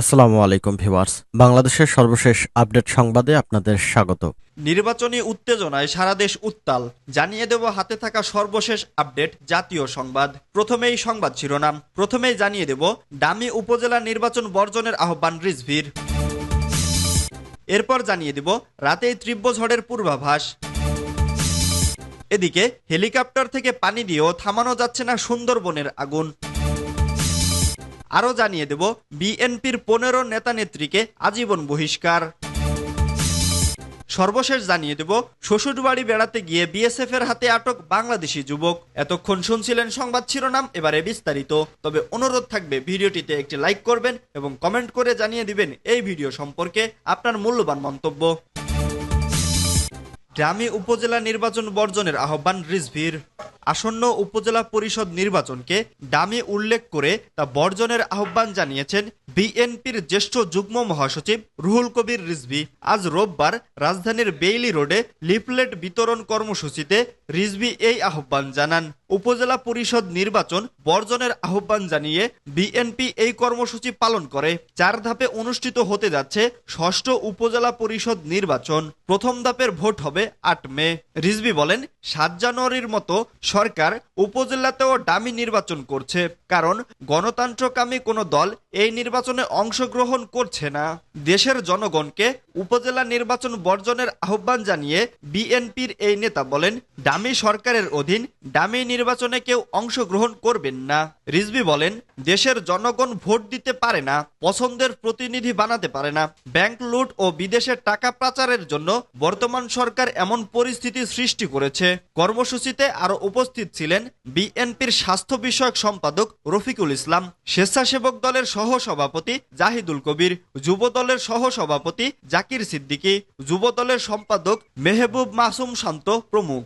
আসসালামু আলাইকুম ভিউয়ার্স। বাংলাদেশের সর্বশেষ আপডেট সংবাদে আপনাদের স্বাগত। নির্বাচনী উত্তেজনায় সারা দেশ উত্তাল। জানিয়ে দেব হাতে থাকা সর্বশেষ আপডেট জাতীয় সংবাদ। প্রথমেই সংবাদ শিরোনাম। প্রথমেই জানিয়ে দেব ডামি উপজেলা নির্বাচন বর্জনের আহ্বান রিজভির। এরপর জানিয়ে দেব রাতেই তীব্র ঝড়ের পূর্বাভাস। এদিকে হেলিকপ্টার থেকে পানি দিয়েও থামানো যাচ্ছে না সুন্দরবনের আগুন। আরও জানিয়ে দেব, বিএনপির পনেরো নেতা নেত্রীকে আজীবন বহিষ্কার। সর্বশেষ জানিয়ে দেব, শ্বশুরবাড়ি বেড়াতে গিয়ে বিএসএফ এর হাতে আটক বাংলাদেশি যুবক। এতক্ষণ শুনছিলেন সংবাদ শিরোনাম, এবারে বিস্তারিত। তবে অনুরোধ থাকবে, ভিডিওটিতে একটি লাইক করবেন এবং কমেন্ট করে জানিয়ে দিবেন, এই ভিডিও সম্পর্কে আপনার মূল্যবান মন্তব্য। গ্রামী উপজেলা নির্বাচন বর্জনের আহ্বান রিজভির। আসন্ন উপজেলা পরিষদ নির্বাচনকে দামি উল্লেখ করে তা বর্জনের আহ্বান জানিয়েছেন বিএনপির জ্যেষ্ঠ যুগ্ম মহাসচিব রুহুল কবির রিজভি। আজ রোববার রাজধানীর বেইলি রোডে লিফলেট বিতরণ কর্মসূচিতে রিজভি এই আহ্বান জানান। উপজেলা পরিষদ নির্বাচন বর্জনের আহ্বান জানিয়ে বিএনপি এই কর্মসূচি পালন করে। চার ধাপে অনুষ্ঠিত হতে যাচ্ছে ষষ্ঠ উপজেলা পরিষদ নির্বাচন। প্রথম ধাপের ভোট হবে আট মে। রিজভি বলেন, সাত জানুয়ারির মতো সরকার উপজেলাতেও ডামি নির্বাচন করছে, কারণ গণতন্ত্রকামী কোনো দল এই নির্বাচনে অংশগ্রহণ করছে না। দেশের জনগণকে উপজেলা নির্বাচন বর্জনের আহ্বান জানিয়ে বিএনপির এই নেতা বলেন ডামি সরকারের অধীন ডামি নির্বাচনে কেউ অংশগ্রহণ করবেন না। রিজভি বলেন, দেশের জনগণ ভোট দিতে পারে না, পছন্দের প্রতিনিধি বানাতে পারে না। ব্যাংক লুট ও বিদেশের টাকা পাচারের জন্য বর্তমান সরকার এমন পরিস্থিতি সৃষ্টি করেছে। কর্মসূচিতে আরও উপস্থিত ছিলেন বিএনপির স্বাস্থ্য বিষয়ক সম্পাদক রফিকুল ইসলাম, স্বেচ্ছাসেবক দলের সহ সভাপতি জাহিদুল কবির, যুব দলের সহ সভাপতি জাকির সিদ্দিকী, যুব দলের সম্পাদক মেহবুব মাসুম শান্ত প্রমুখ।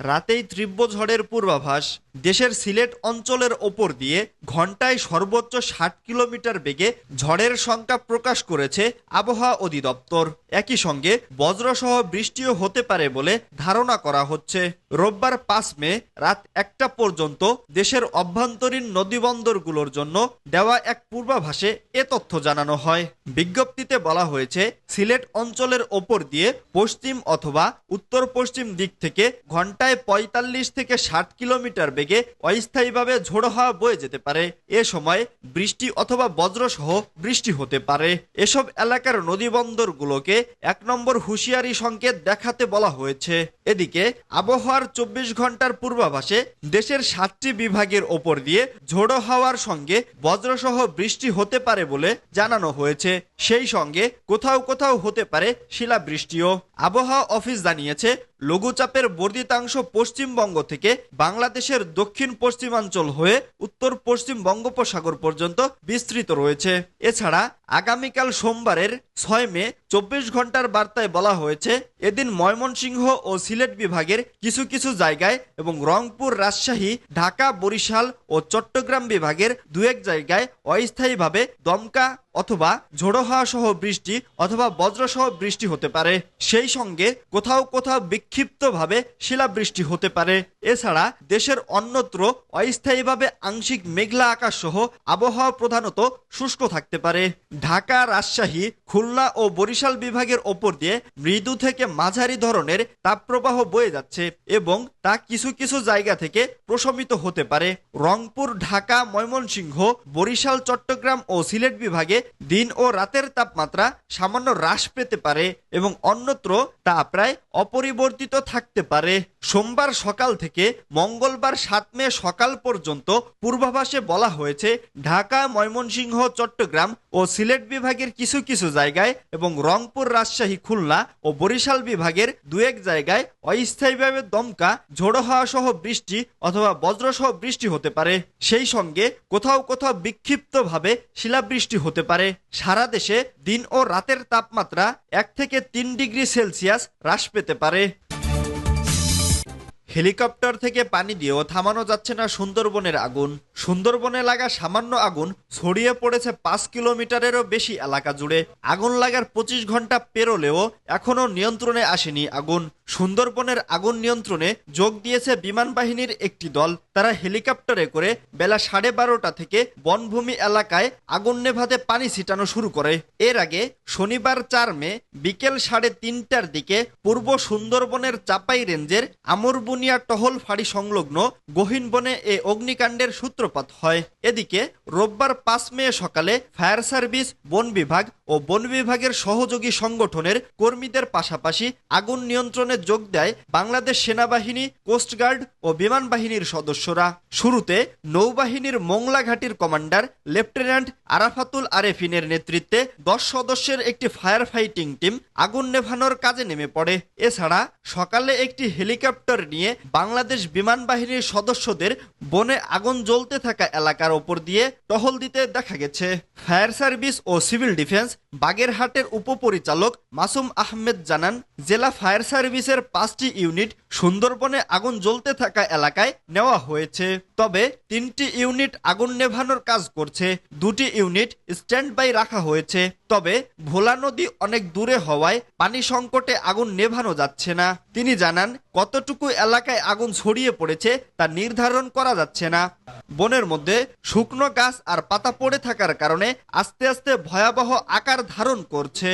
রাতেই তীব্র ঝড়ের পূর্বাভাস দেশের সিলেট অঞ্চলের ওপর দিয়ে ঘন্টায় সর্বোচ্চ ষাট কিলোমিটার বেগে ঝড়ের সংখ্যা প্রকাশ করেছে আবহাওয়া অধিদপ্তর। একই সঙ্গে বজ্রসহ বৃষ্টিও হতে পারে বলে ধারণা করা হচ্ছে। রোববার পাঁচ মে রাত একটা পর্যন্ত দেশের অভ্যন্তরীণ নদীবন্দরগুলোর জন্য দেওয়া এক পূর্বাভাসে এ তথ্য জানানো হয়। বিজ্ঞপ্তিতে বলা হয়েছে, সিলেট অঞ্চলের ওপর দিয়ে পশ্চিম অথবা উত্তর পশ্চিম দিক থেকে ঘন্টায় পঁয়তাল্লিশ থেকে ষাট কিলোমিটার বেগে অস্থায়ীভাবে ঝোড়ো হাওয়া বয়ে যেতে পারে। এ সময় বৃষ্টি অথবা বজ্রসহ বৃষ্টি হতে পারে। এসব এলাকার নদীবন্দরগুলোকে এক নম্বর হুঁশিয়ারি সংকেত দেখাতে বলা হয়েছে। এদিকে, আবহাওয়ার চব্বিশ ঘণ্টার পূর্বাভাসে দেশের সাতটি বিভাগের ওপর দিয়ে ঝোড়ো হাওয়ার সঙ্গে বজ্রসহ বৃষ্টি হতে পারে বলে জানানো হয়েছে। সেই সঙ্গে কোথাও কোথাও হতে পারে শিলাবৃষ্টিও। আবহাওয়া অফিস জানিয়েছে, লঘুচাপের বর্ধিতাংশ পশ্চিমবঙ্গ থেকে বাংলাদেশের দক্ষিণ পশ্চিমাঞ্চল হয়ে উত্তর পশ্চিম বঙ্গোপসাগর পর্যন্ত বিস্তৃত রয়েছে। এছাড়া আগামীকাল সোমবারের ছয় মে চব্বিশ ঘণ্টার বার্তায় বলা হয়েছে, এদিন ময়মনসিংহ ও সিলেট বিভাগের কিছু কিছু জায়গায় এবং রংপুর, রাজশাহী, ঢাকা, বরিশাল ও চট্টগ্রাম বিভাগের দু এক জায়গায় অস্থায়ীভাবে দমকা অথবা ঝোড়ো হাওয়া সহ বৃষ্টি অথবা বজ্রসহ বৃষ্টি হতে পারে। সেই সঙ্গে কোথাও কোথাও বিক্ষিপ্তভাবে শিলাবৃষ্টি হতে পারে। এছাড়া দেশের অন্যত্র অস্থায়ীভাবে আংশিক মেঘলা আকাশ সহ আবহাওয়া প্রধানত শুষ্ক থাকতে পারে। ঢাকা, রাজশাহী, খুলনা ও বরিশাল বিভাগের ওপর দিয়ে মৃদু থেকে মাঝারি ধরনের তাপপ্রবাহ বয়ে যাচ্ছে এবং তা কিছু কিছু জায়গা থেকে প্রশমিত হতে পারে। রংপুর, ঢাকা, ময়মনসিংহ, বরিশাল, চট্টগ্রাম ও সিলেট বিভাগে দিন ও রাতের তাপমাত্রা সামান্য হ্রাস পেতে পারে এবং অন্যত্র তা প্রায় অপরিবর্তিত থাকতে পারে। সোমবার সকাল থেকে মঙ্গলবার সাত মে সকাল পর্যন্ত পূর্বাভাসে বলা হয়েছে, ঢাকা, ময়মনসিংহ, চট্টগ্রাম ও সিলেট বিভাগের কিছু কিছু জায়গায় এবং রংপুর, রাজশাহী, খুলনা ও বরিশাল বিভাগের দু এক জায়গায় অস্থায়ীভাবে দমকা, ঝোড়ো হাওয়া সহ বৃষ্টি অথবা বজ্রসহ বৃষ্টি হতে পারে। সেই সঙ্গে কোথাও কোথাও বিক্ষিপ্তভাবে শিলাবৃষ্টি হতে পারে। সারা দেশে দিন ও রাতের তাপমাত্রা এক থেকে তিন ডিগ্রি সেলসিয়াস হ্রাস পেতে পারে। হেলিকপ্টার থেকে পানি দিয়েও থামানো যাচ্ছে না সুন্দরবনের আগুন। সুন্দরবনে লাগা সামান্য আগুন ছড়িয়ে পড়েছে পাঁচ কিলোমিটারেরও বেশি এলাকা জুড়ে। আগুন লাগার পঁচিশ ঘণ্টা পেরোলেও এখনও নিয়ন্ত্রণে আসেনি আগুন। সুন্দরবনের আগুন নিয়ন্ত্রণে যোগ দিয়েছে বিমান বাহিনীর একটি দল। তারা হেলিকপ্টারে করে বেলা সাড়ে বারোটা থেকে বনভূমি এলাকায় আগুন নেভাতে পানি ছিটানো শুরু করে। এর আগে শনিবার চার মে বিকেল সাড়ে তিনটার দিকে পূর্ব সুন্দরবনের চাপাই রেঞ্জের আমরবুনিয়া টহল ফাঁড়ি সংলগ্ন গহীন বনে এ অগ্নিকাণ্ডের সূত্রপাত হয়। এদিকে রোববার পাঁচ মে সকালে ফায়ার সার্ভিস, বন বিভাগ ও বন বিভাগের সহযোগী সংগঠনের কর্মীদের পাশাপাশি আগুন নিয়ন্ত্রণে যোগ দেয় বাংলাদেশ সেনাবাহিনী কোস্টগার্ড ও বিমান বাহিনীর সদস্যরা। শুরুতে নৌবাহিনীর মোংলা ঘাটির কমান্ডার লেফটেন্যান্ট আরাফাতুল আরেফিনের নেতৃত্বে দশ সদস্যের একটি ফায়ার ফাইটিং টিম আগুন নেভানোর কাজে নেমে পড়ে। এছাড়া সকালে একটি হেলিকপ্টার নিয়ে বাংলাদেশ বিমান বাহিনীর সদস্যদের বনে আগুন জ্বলতে থাকা এলাকার ওপর দিয়ে টহল দিতে দেখা গেছে। ফায়ার সার্ভিস ও সিভিল ডিফেন্স বাগেরহাটের উপপরিচালক মাসুম আহমেদ জানান জেলা ফায়ার সার্ভিসের পাঁচটি ইউনিট সুন্দরবনে আগুন জ্বলতে থাকা এলাকায় নেওয়া হয়েছে। তবে তিনটি ইউনিট আগুন নেভানোর কাজ করছে, দুটি ইউনিট স্ট্যান্ড বাই রাখা হয়েছে। তবে ভোলা নদী অনেক দূরে হওয়ায় পানি সংকটে আগুন নেভানো যাচ্ছে না। তিনি জানান, কতটুকু এলাকায় আগুন ছড়িয়ে পড়েছে তা নির্ধারণ করা যাচ্ছে না। বনের মধ্যে শুকনো গাছ আর পাতা পড়ে থাকার কারণে আস্তে আস্তে ভয়াবহ আকার ধারণ করছে।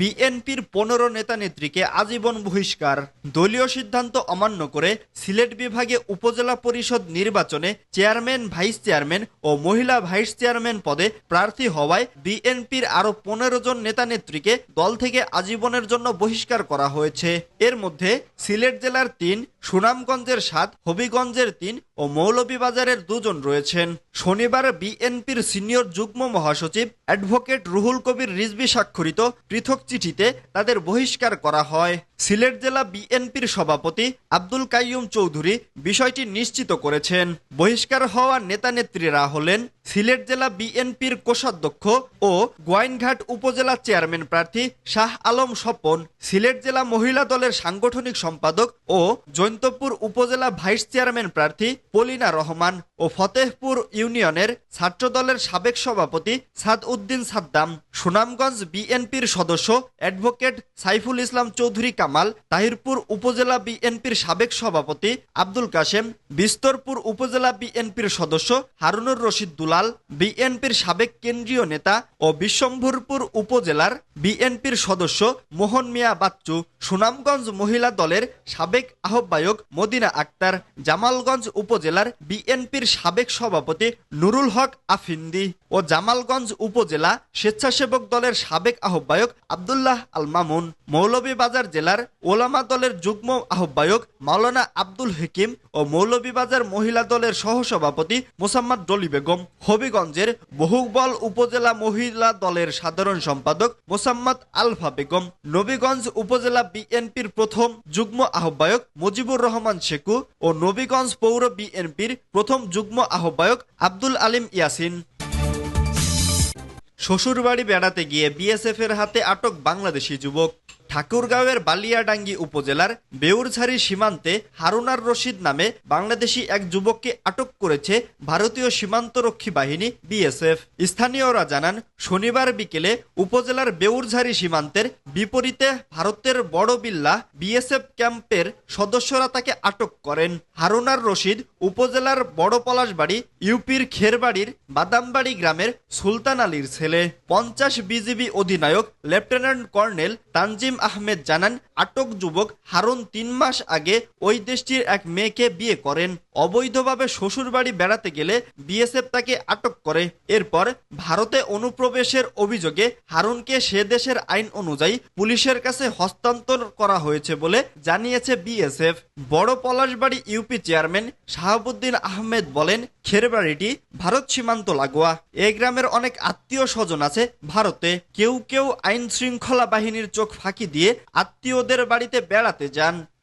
বিএনপির পনেরো নেতা নেত্রীকে আজীবন বহিষ্কার। দলীয় সিদ্ধান্ত অমান্য করে সিলেট বিভাগে উপজেলা পরিষদ নির্বাচনে চেয়ারম্যান, ভাইস চেয়ারম্যান ও মহিলা ভাইস চেয়ারম্যান পদে প্রার্থী হওয়ায় বিএনপির আরও পনেরো জন নেতা নেত্রীকে দল থেকে আজীবনের জন্য বহিষ্কার করা হয়েছে। এর মধ্যে সিলেট জেলার তিন, সুনামগঞ্জের সাত, হবিগঞ্জের তিন ও মৌলভীবাজারের দুজন রয়েছেন। শনিবার বিএনপির সিনিয়র যুগ্ম মহাসচিব অ্যাডভোকেট রুহুল কবির রিজভি স্বাক্ষরিত পৃথক চিঠিতে তাদের বহিষ্কার করা হয়। সিলেট জেলা বিএনপির সভাপতি আব্দুল কাইয়ুম চৌধুরী বিষয়টি নিশ্চিত করেছেন। বহিষ্কার হওয়া নেতা নেত্রীরা হলেন সিলেট জেলা বিএনপির কোষাধ্যক্ষ ও গোয়াইনঘাট উপজেলা চেয়ারম্যান প্রার্থী শাহ আলম স্বপন, সিলেট জেলা মহিলা দলের সাংগঠনিক সম্পাদক ও জৈন্তপুর উপজেলা ভাইস চেয়ারম্যান প্রার্থী পলিনা রহমান ও ফতেহপুর ইউনিয়নের ছাত্র দলের সাবেক সভাপতি সাদ উদ্দিন সাদ্দাম, সুনামগঞ্জ বিএনপির সদস্য অ্যাডভোকেট সাইফুল ইসলাম চৌধুরী কামাল। তাহিরপুর উপজেলা বিএনপির সাবেক সভাপতি আব্দুল কাশেম, বিস্তরপুর উপজেলা বিএনপির সদস্য হারুনুর রশিদ দুলাল, বিএনপির সাবেক কেন্দ্রীয় নেতা ও বিশ্বম্ভরপুর উপজেলার বিএনপির সদস্য মোহন মিয়া বাচ্চু, সুনামগঞ্জ মহিলা দলের সাবেক আহ্বায়ক মদিনা আক্তার, জামালগঞ্জ উপজেলার বিএনপির সাবেক সভাপতি নুরুল হক আফিন্দি। ও জামালগঞ্জ উপজেলা স্বেচ্ছাসেবক দলের সাবেক আহ্বায়ক আবদুল্লাহ আল মামুন মৌলভীবাজার জেলার ওলামা দলের যুগ্ম আহ্বায়ক মাওলানা আব্দুল হেকিম ও মৌলভীবাজার মহিলা দলের সহসভাপতি মোসাম্মদ ডলি বেগম। হবিগঞ্জের বহুবল উপজেলা মহিলা দলের সাধারণ সম্পাদক মোসাম্মদ আলফা বেগম। নবীগঞ্জ উপজেলা বিএনপির প্রথম যুগ্ম আহ্বায়ক মুজিবুর রহমান শেকু ও নবীগঞ্জ পৌর বিএনপির প্রথম যুগ্ম আহ্বায়ক আব্দুল আলিম ইয়াসিন। শ্বশুরবাড়ি বেড়াতে গিয়ে বিএসএফের হাতে আটক বাংলাদেশি যুবক। ঠাকুরগাঁওয়ের বালিয়াডাঙ্গি উপজেলার বেউরঝাড়ি সীমান্তে হারুনার রশিদ নামে বাংলাদেশি এক যুবককে আটক করেছে ভারতীয় সীমান্তরক্ষী বাহিনী বিএসএফ। স্থানীয়রা জানান, শনিবার বিকেলে উপজেলার বেউরঝাড়ি সীমান্তের বিপরীতে ভারতের বড় বিল্লা বিএসএফ ক্যাম্পের সদস্যরা তাকে আটক করেন। হারুনার রশিদ উপজেলার বড় পলাশবাড়ি ইউপির খেরবাড়ির বাদামবাড়ি গ্রামের সুলতান আলীর ছেলে। পঞ্চাশ বিজিবি অধিনায়ক লেফটেন্যান্ট কর্নেল তানজিম আহমেদ জানান আটক যুবক হারুন তিন মাস আগে ওই দেশটির এক মেয়েকে বিয়ে করেন। অবৈধভাবে শ্বশুরবাড়ি বেড়াতে গেলে বিএসএফ তাকে আটক করে। এরপর ভারতে অনুপ্রবেশের অভিযোগে হারুনকে সে দেশের আইন অনুযায়ী পুলিশের কাছে হস্তান্তর করা হয়েছে বলে জানিয়েছে বিএসএফ। বড় পলাশবাড়ি ইউপি চেয়ারম্যান শাহাবুদ্দিন আহমেদ বলেন, খেরবাড়িটি ভারত সীমান্ত লাগোয়া। এ গ্রামের অনেক আত্মীয় স্বজন আছে ভারতে। কেউ কেউ আইন শৃঙ্খলা বাহিনীর চোখ ফাঁকি দিয়ে আত্মীয়দের বাড়িতে বেড়াতে যান।